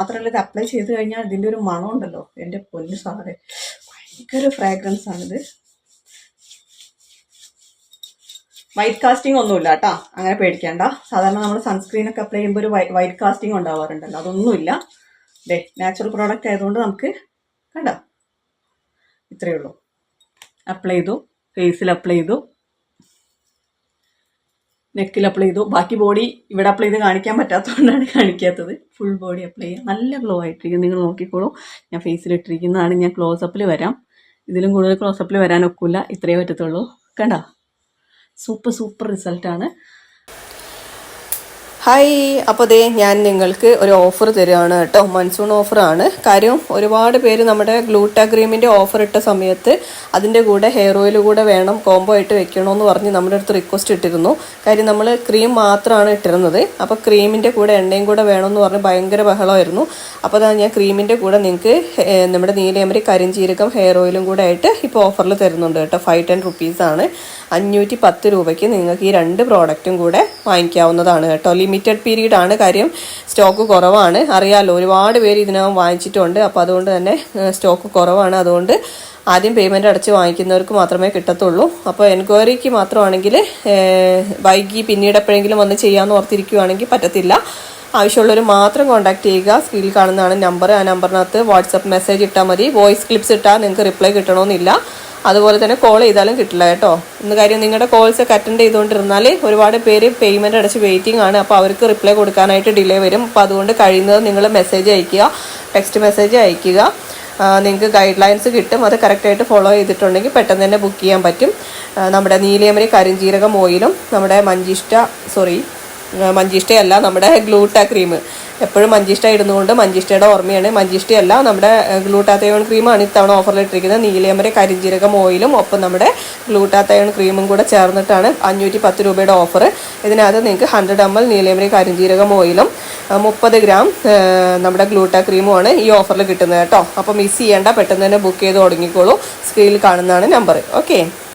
മാത്രമല്ല ഇത് അപ്ലൈ ചെയ്ത് കഴിഞ്ഞാൽ ഇതിന്റെ ഒരു മണം ഉണ്ടല്ലോ എന്റെ പൊന്നു സാറേ. ഭയങ്കര ഫ്രാഗ്രൻസ് ആണിത്. വൈറ്റ് കാസ്റ്റിംഗ് ഒന്നുമില്ല കേട്ടോ അങ്ങനെ പേടിക്കേണ്ട. സാധാരണ നമ്മൾ സൺസ്ക്രീൻ ഒക്കെ അപ്ലൈ ചെയ്യുമ്പോൾ ഒരു വൈറ്റ് കാസ്റ്റിംഗ് ഉണ്ടാവാറുണ്ടല്ലോ അതൊന്നുമില്ല. ദേ നാച്ചുറൽ പ്രോഡക്റ്റ് ആയതുകൊണ്ട് നമുക്ക് കണ്ടോ? ഇത്രയേ ഉള്ളൂ. അപ്ലൈ ചെയ്തു ഫേസിൽ അപ്ലൈ ചെയ്തു. നെക്കിൽ അപ്ലൈ ചെയ്തു. ബാക്കി ബോഡി ഇവിടെ അപ്ലൈ ചെയ്ത് കാണിക്കാൻ പറ്റാത്തതുകൊണ്ടാണ് കാണിക്കാത്തത്. ഫുൾ ബോഡി അപ്ലൈ ചെയ്യാം. നല്ല ഗ്ലോ ആയിട്ടിരിക്കും നിങ്ങൾ നോക്കിക്കോളൂ. ഞാൻ ഫേസിലിട്ടിരിക്കുന്നതാണ് ഞാൻ ക്ലോസപ്പിൽ വരാം. ഇതിലും കൂടുതൽ ക്ലോസപ്പിൽ വരാനൊക്കില്ല ഇത്രയേ പറ്റത്തുള്ളൂ. കണ്ടോ? സൂപ്പർ സൂപ്പർ റിസൾട്ടാണ് ഹായ്. അപ്പോൾ ദേ ഞാൻ നിങ്ങൾക്ക് ഒരു ഓഫർ തരുവാണ് കേട്ടോ. മൺസൂൺ ഓഫറാണ് കാര്യം ഒരുപാട് പേര് നമ്മുടെ ഗ്ലൂട്ടാ ക്രീമിന്റെ ഓഫർ ഇട്ട സമയത്ത് അതിന്റെ കൂടെ ഹെയർ ഓയിൽ കൂടെ വേണം കോംബോ ആയിട്ട് വെക്കണമെന്ന് പറഞ്ഞ് നമ്മുടെ അടുത്ത് റിക്വസ്റ്റ് ഇട്ടിരുന്നു. കാര്യം നമ്മൾ ക്രീം മാത്രമാണ് ഇട്ടിരുന്നത്. അപ്പോൾ ക്രീമിന്റെ കൂടെ എണ്ണയും കൂടെ വേണമെന്ന് പറഞ്ഞ് ഭയങ്കര ബഹളമായിരുന്നു. അപ്പോൾ അതാ ഞാൻ ക്രീമിന്റെ കൂടെ നിങ്ങൾക്ക് നമ്മുടെ നീലയമരി കരിഞ്ചീരകം ഹെയർ ഓയിലും കൂടെ ആയിട്ട് ഇപ്പോൾ ഓഫറിൽ തരുന്നുണ്ട് കേട്ടോ. ഫൈവ് ടെൻ റുപ്പീസാണ് അഞ്ഞൂറ്റി പത്ത് രൂപയ്ക്ക് നിങ്ങൾക്ക് ഈ രണ്ട് പ്രോഡക്റ്റും കൂടെ വാങ്ങിക്കാവുന്നതാണ് കേട്ടോ. ലിമിറ്റഡ് പീരീഡ് ആണ് കാര്യം. സ്റ്റോക്ക് കുറവാണ്. അറിയാമല്ലോ ഒരുപാട് പേര് ഇതിനകം വാങ്ങിച്ചിട്ടുണ്ട്. അപ്പോൾ അതുകൊണ്ട് തന്നെ സ്റ്റോക്ക് കുറവാണ്. അതുകൊണ്ട് ആദ്യം പേയ്മെന്റ് അടച്ച് വാങ്ങിക്കുന്നവർക്ക് മാത്രമേ കിട്ടത്തുള്ളൂ. അപ്പോൾ എൻക്വയറിക്ക് മാത്രമാണെങ്കിൽ വൈകി പിന്നീട് എപ്പോഴെങ്കിലും വന്ന് ചെയ്യാമെന്ന് ഓർത്തിരിക്കുവാണെങ്കിൽ പറ്റത്തില്ല. ആവശ്യമുള്ളവർ മാത്രം കോൺടാക്ട് ചെയ്യുക. സ്ക്രീനിൽ കാണുന്നതാണ് നമ്പർ ആ നമ്പറിനകത്ത് വാട്സപ്പ് മെസ്സേജ് ഇട്ടാൽ മതി. വോയിസ് ക്ലിപ്സ് ഇട്ടാൽ നിങ്ങൾക്ക് റിപ്ലൈ കിട്ടണമെന്നില്ല. അതുപോലെ തന്നെ കോൾ ചെയ്താലും കിട്ടില്ല കേട്ടോ. ഇന്ന് കാര്യം നിങ്ങളുടെ കോൾസ് ഒക്കെ അറ്റൻഡ് ചെയ്തുകൊണ്ടിരുന്നാൽ ഒരുപാട് പേര് പേയ്മെന്റ് അടച്ച് വെയിറ്റിംഗ് ആണ്. അപ്പോൾ അവർക്ക് റിപ്ലൈ കൊടുക്കാനായിട്ട് ഡിലേ വരും. അപ്പോൾ അതുകൊണ്ട് കഴിയുന്നത് നിങ്ങൾ മെസ്സേജ് അയയ്ക്കുക ടെക്സ്റ്റ് മെസ്സേജ് അയയ്ക്കുക നിങ്ങൾക്ക് ഗൈഡ് ലൈൻസ് കിട്ടും. അത് കറക്റ്റായിട്ട് ഫോളോ ചെയ്തിട്ടുണ്ടെങ്കിൽ പെട്ടെന്ന് തന്നെ ബുക്ക് ചെയ്യാൻ പറ്റും. നമ്മുടെ നീലിയമരി കരിഞ്ചീരകം ഓയിലും നമ്മുടെ മഞ്ചിഷ്ട സോറി മഞ്ചിഷ്ടയല്ല നമ്മുടെ ഗ്ലൂട്ട ക്രീം. എപ്പോഴും മഞ്ചിഷ്ട ഇടുന്നതുകൊണ്ട് മഞ്ചിഷ്ടയുടെ ഓർമ്മയാണ്. മഞ്ചിഷ്ടയല്ല നമ്മുടെ ഗ്ലൂട്ടാത്തയോൺ ക്രീമാണ് ഇത്തവണ ഓഫറിൽ ഇട്ടിരിക്കുന്നത്. നീലയമര കരിഞ്ജീരകം ഓയിലും ഒപ്പം നമ്മുടെ ഗ്ലൂട്ടാത്തയോൺ ക്രീമും കൂടെ ചേർന്നിട്ടാണ് അഞ്ഞൂറ്റി പത്ത് രൂപയുടെ ഓഫർ ഇതിനകത്ത് നിങ്ങൾക്ക് ഹൺഡ്രഡ് എം എൽ നീലയമരി കരിഞ്ജീരകം ഓയിലും മുപ്പത് ഗ്രാം നമ്മുടെ ഗ്ലൂട്ട ക്രീമുമാണ് ഈ ഓഫറിൽ കിട്ടുന്നത് കേട്ടോ. അപ്പോൾ മിസ് ചെയ്യേണ്ട പെട്ടെന്ന് തന്നെ ബുക്ക് ചെയ്ത് തുടങ്ങിക്കോളൂ. സ്ക്രീനിൽ കാണുന്നതാണ് നമ്പർ ഓക്കെ